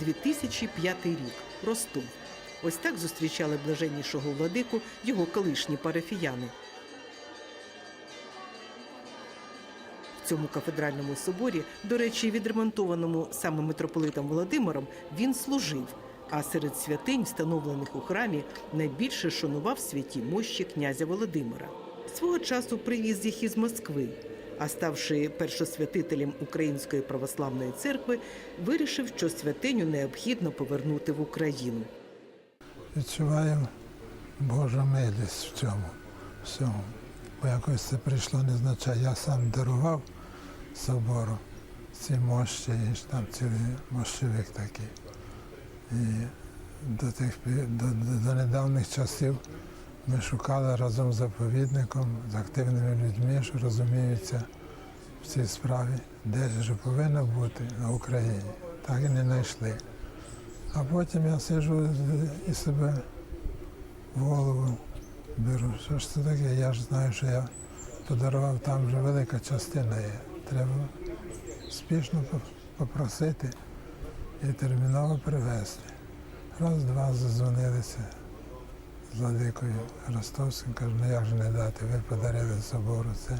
2005 рік. Ростов. Ось так зустрічали блаженнішого владику його колишні парафіяни. В цьому кафедральному соборі, до речі, відремонтованому саме митрополитом Володимиром, він служив. А серед святинь, встановлених у храмі, найбільше шанував святі мощі князя Володимира. Свого часу привіз їх із Москви. А ставши першосвятителем Української православної церкви, вирішив, що святиню необхідно повернути в Україну. Відчуваю Божу милість в цьому всьому. Бо якось це прийшло незначай. Я сам дарував собору ці мощі, і там цілий мощовик такий. І до, тих, до, до, до недавніх часів ми шукали разом з заповідником, з активними людьми, що розуміються в цій справі, де ж повинна бути на Україні. Так і не знайшли. А потім я сиджу і себе в голову беру. Що ж це таке? Я ж знаю, що я подарував, там вже велика частина є. Треба спішно попросити і терміново привезти. Раз, два задзвонилися з владикою Ростовським, кажу, ну як же не дати, ви подарили собору це.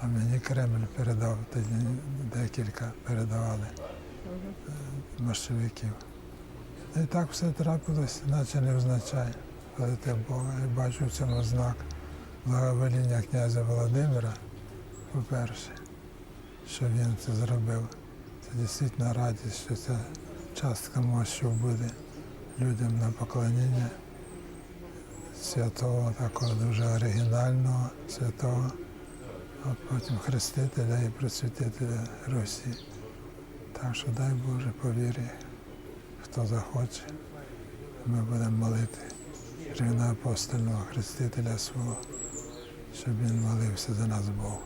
А мені Кремль передав, тоді декілька передавали е, борщовиків. І так все трапилось, наче не. Але те Бога, я бачу в цьому знак благовоління князя Володимира, по-перше, що він це зробив. Це дійсно радість, що ця частка мощів буде людям на поклоніння святого, такого дуже оригінального святого, а потім хрестителя і просвітителя Русі. Так що дай Боже повір'я хто захоче, ми будемо молити рівноапостольного хрестителя свого, щоб він молився за нас Бог.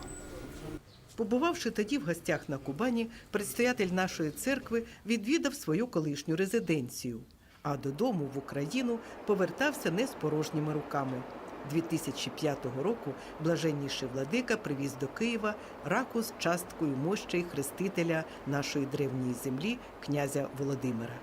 Побувавши тоді в гостях на Кубані, предстоятель нашої церкви відвідав свою колишню резиденцію, а додому в Україну повертався не з порожніми руками. 2005 року блаженніший владика привіз до Києва раку з часткою мощей хрестителя нашої древньої землі князя Володимира.